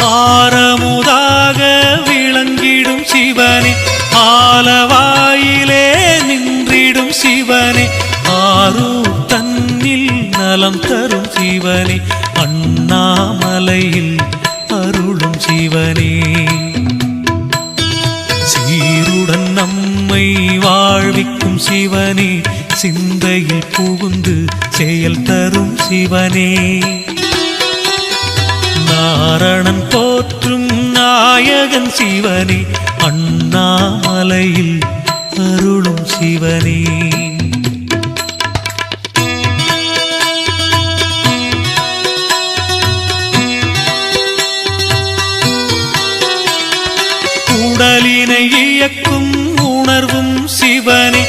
ஆரமுதாக விளங்கிடும் சிவனே ஆலவாயிலே நின்றிடும் சிவனே ஆறும் தன்னில் நலம் தரும் சிவனே அண்ணாமலையில் அருளும் சிவனே. சீருடன் நம்மை வாழ்விக்கும் சிவனே சிந்தையில் புகுந்து செயல் தரும் சிவனே. நாரணன் போற்றும் நாயகன் சிவனே அண்ணாமலையில் அருளும் சிவனே. உடலினை இயக்கும் உணர்வும் சிவனே